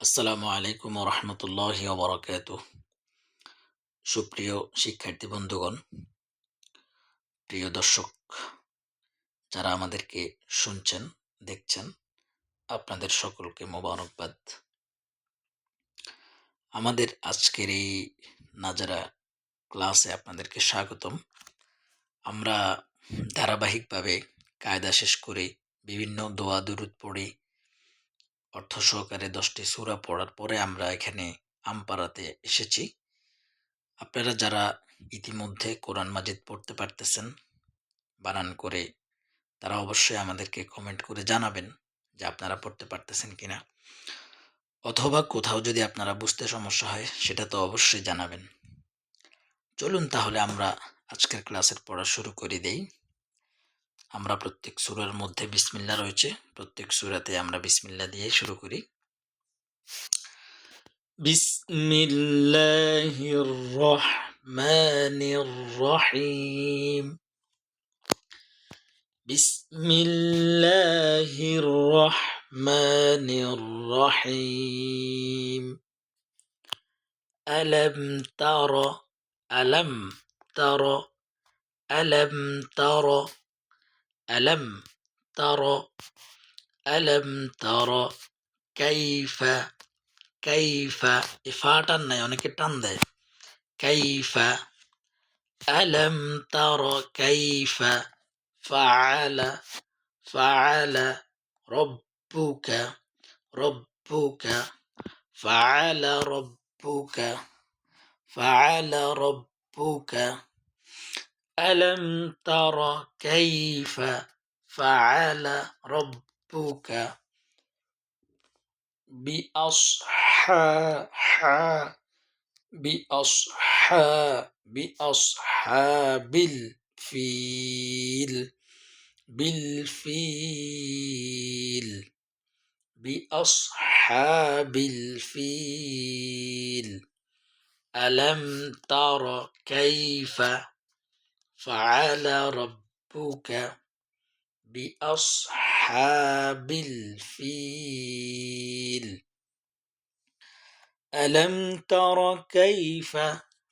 আসসালামু আলাইকুম রহমতুল্লাহ বরকাত সুপ্রিয় শিক্ষার্থী বন্ধুগণ, প্রিয় দর্শক, যারা আমাদেরকে শুনছেন, দেখছেন, আপনাদের সকলকে মোবারকবাদ। আমাদের আজকের এই নাজারা ক্লাসে আপনাদেরকে স্বাগতম। আমরা ধারাবাহিকভাবে কায়দা শেষ করে বিভিন্ন দোয়া, দুরুদ পড়ে অর্থ সহকারে দশটি সূরা পড়ার পরে আমরা এখানে আমপাড়াতে এসেছি। আপনারা যারা ইতিমধ্যে কোরআন মাজিদ পড়তে পারতেছেন, বানান করে, তারা অবশ্যই আমাদেরকে কমেন্ট করে জানাবেন যে আপনারা পড়তে পারতেছেন কিনা। অথবা কোথাও যদি আপনারা বুঝতে সমস্যা হয়, সেটা তো অবশ্যই জানাবেন। চলুন তাহলে আমরা আজকের ক্লাসের পড়া শুরু করে দেই। আমরা প্রত্যেক সুরার মধ্যে বিসমিল্লা রয়েছে। প্রত্যেক সুরাতে আমরা বিসমিল্লা দিয়ে শুরু করি। বিসমিল্লাহির রহমানির রহিম বিসমিল্লাহির রহমানির রহিম আলম তার আলম তার আলম তার। ألم تر ألم تر كيف كيف إفاتا নাই অনেকে টান দেয় كيف ألم تر كيف فعل فعل ربك ربك فعل ربك فعل ربك ألم تر كيف فعل ربك بأصحاب بأصحاب بأصحاب الفيل بالفيل بأصحاب الفيل. ألم تر كيف فعل ربك بأصحاب الفيل. ألم تر كيف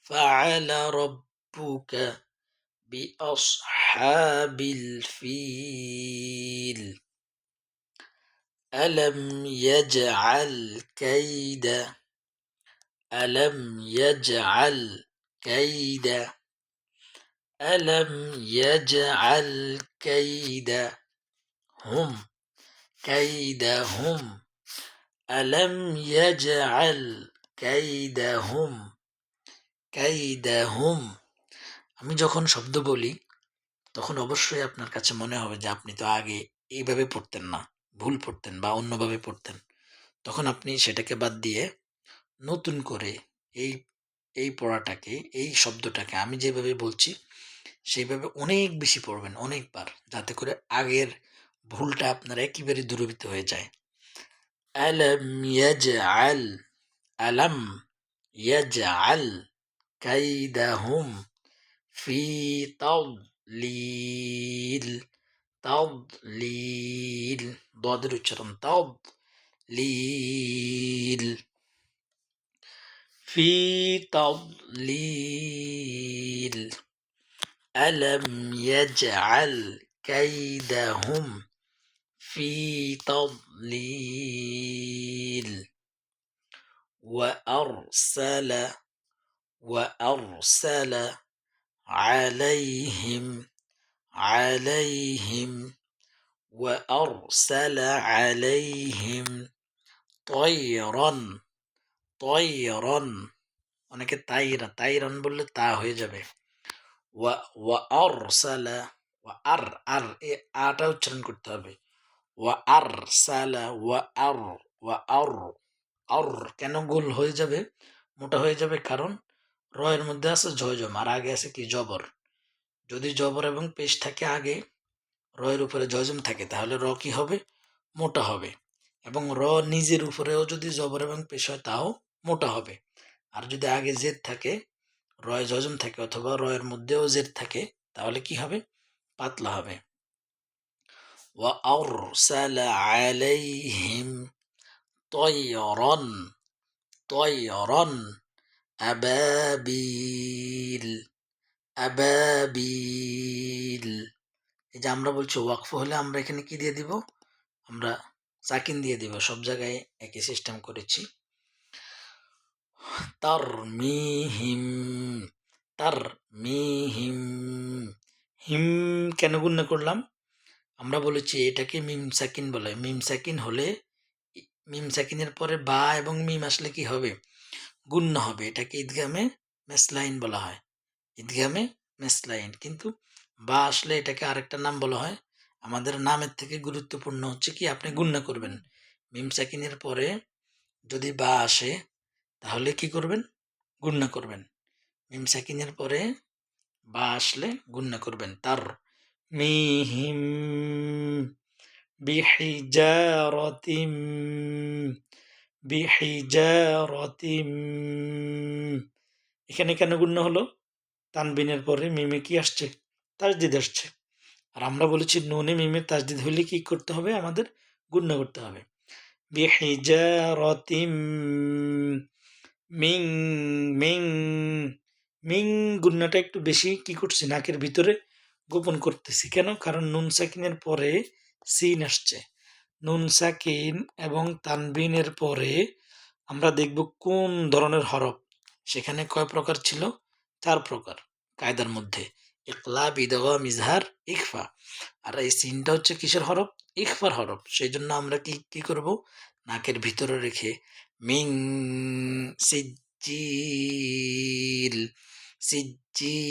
فعل ربك بأصحاب الفيل؟ ألم يجعل كيد؟ ألم يجعل كيد؟ ألم يجعل كيدهم كيدهم ألم يجعل كيدهم كيدهم আমি যখন শব্দ বলি তখন অবশ্যই আপনার কাছে মনে হবে যে আপনি তো আগে এইভাবে পড়তেন না ভুল পড়তেন বা অন্যভাবে পড়তেন তখন আপনি সেটাকে বাদ দিয়ে নতুন করে এই এই পড়াটাকে, এই শব্দটাকে আমি যেভাবে বলছি, সেইভাবে অনেক বেশি পড়বেন, অনেকবার, যাতে করে আগের ভুলটা আপনার একেবারে দূরীভূত হয়ে যায়। আলম ইয়াজআল আলম ইয়াজআল কাইদাহুম ফি তাদলিল তাদলিল, দদের উচ্চারণ তাদলিল। في تضليل. ألم يجعل كيدهم في تضليل؟ وأرسل وأرسل عليهم عليهم. وأرسل عليهم طيرا. তয়রন অনেকে তাইরা, তাইরন বললে তা হয়ে যাবে। ওয়া ওয়া সালা আর আর, এ আটা উচ্চারণ করতে হবে। ওয়া আর ওয়া আর ওয়া আর আর কেন গোল হয়ে যাবে? মোটা হয়ে যাবে কারণ রয়ের মধ্যে আছে জয়জম আর আগে আছে কি? জবর। যদি জবর এবং পেশ থাকে আগে, রয়ের উপরে জয়জম থাকে, তাহলে র কি হবে? মোটা হবে। এবং র নিজের উপরেও যদি জবর এবং পেশ হয়, তাও মোটা হবে। আর যদি আগে জেদ থাকে রয় জজম থাকে অথবা রয়ের মধ্যেও জেদ থাকে, তাহলে কি হবে? পাতলা হবে। ওয়া আলাইহিম তয়রন এই যে আমরা বলছি ওয়াকফ হলে আমরা এখানে কি দিয়ে দিব? আমরা সাকিন দিয়ে দিব। সব জায়গায় একই সিস্টেম করেছি। তার মিহিম তার মিহিম হিম কেন গুণ্য করলাম? আমরা বলেছি এটাকে মিম সাকিন বলে। মিম সাকিন হলে মিম সাকিনের পরে বা এবং মিম আসলে কি হবে? গুণ্য হবে। এটাকে ঈদগামে মেসলাইন বলা হয়। ঈদগামে মেসলাইন। কিন্তু বা আসলে এটাকে আরেকটা নাম বলা হয়। আমাদের নামের থেকে গুরুত্বপূর্ণ হচ্ছে কি, আপনি গুণ্য করবেন। মিম সাকিনের পরে যদি বা আসে তাহলে কি করবেন? গুণ্য করবেন। মিম সাকিনের পরে বা আসলে গুণ্য করবেন। তার মিহিম বিহিজারতিম বিহিজারতিম। এখানে কেন গুণ্য হলো? তানবিনের পরে মিমে কি আসছে? তাজদিদ আসছে। আর আমরা বলেছি নুনে মিমে তাজদিদ হলে কি করতে হবে? আমাদের গুণ্য করতে হবে। বিহিজারতিম মিং মিং মিং গুন্নাটা একটু বেশি কি করছে, নাকের ভিতরে গোপন করতেছি। কেন? কারণ নুন সাকিনের পরে সিন আসছে। নুন সাকিন এবং তানবিনের পরে আমরা দেখব কোন ধরনের হরফ। সেখানে কয় প্রকার ছিল? চার প্রকার কায়দার মধ্যে। ইকলা বিদগা মিজহার ইকফা আর এই সিনটা হচ্ছে কিসের হরফ ইকফার হরফ সেই জন্য আমরা কি কি করব নাকের ভিতরে রেখে মিং সিজিল সিজিল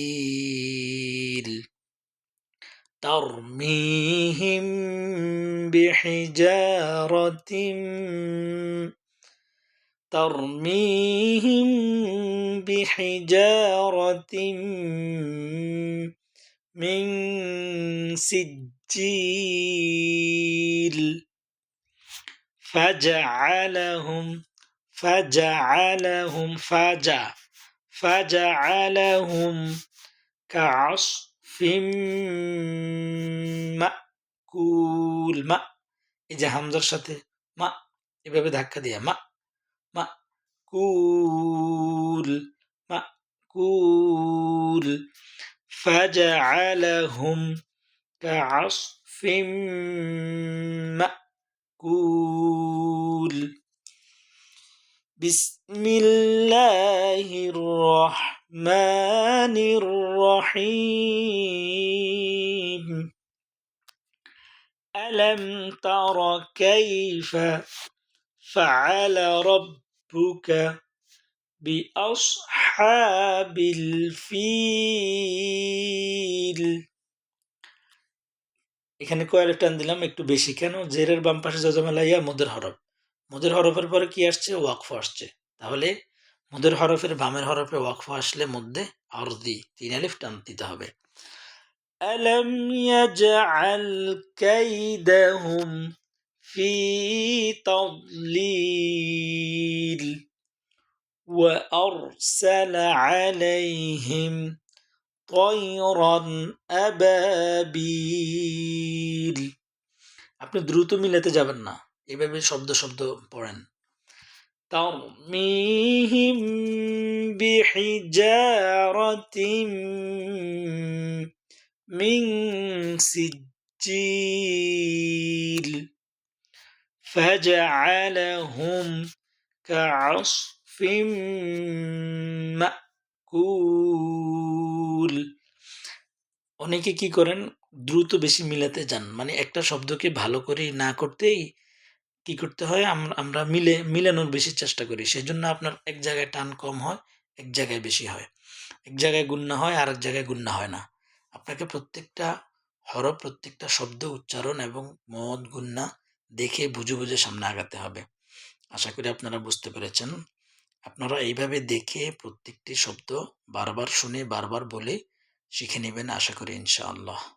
ترميهم بحجارة ترميهم بحجارة من سجيل فجعلهم فجعلهم فجع فجعلهم كعصف মাকুল মা এই যে হামজার সাথে মা এভাবে ধাক্কা দিয়া মা মা مأكول مأكول. فجعلهم كعصف مأكول. بسم الله الرحمن الرحيم. ألم تر كيف فعل رب ربك بأصحاب الفيل এখানে কয়েক টান দিলাম একটু বেশি কেন জেরের বাম পাশে জজমালাইয়া মদের হরফ মদের হরফের পরে কি আসছে ওয়াকফ আসছে তাহলে মদের হরফের বামের হরফে ওয়াকফ আসলে মধ্যে আরদি তিন আলিফ টান দিতে হবে ألم يجعل كيدهم في تضليل وأرسل عليهم طيرا أبابيل আপনি দ্রুত মিলাতে যাবেন না এভাবে শব্দ শব্দ পড়েন ترميهم بحجارة من سجيل فجعلهم كعصف مأكول অনেকে কি করেন দ্রুত বেশি মিলাতে যান মানে একটা শব্দকে ভালো করে না করতেই কি করতে হয় আমরা মিলে মিলানোর বেশি চেষ্টা করি সেই জন্য আপনার এক জায়গায় টান কম হয় এক জায়গায় বেশি হয় এক জায়গায় গুন্না হয় আর এক জায়গায় গুন্না হয় না আপনাকে প্রত্যেকটা হরফ প্রত্যেকটা শব্দ উচ্চারণ এবং মদ গুন্না দেখে বুঝে বুঝে সামনে আগাতে হবে। আশা করি আপনারা বুঝতে পেরেছেন। আপনারা এইভাবে দেখে প্রত্যেকটি শব্দ বারবার শুনে বারবার বলে শিখে নেবেন, আশা করি ইনশাআল্লাহ।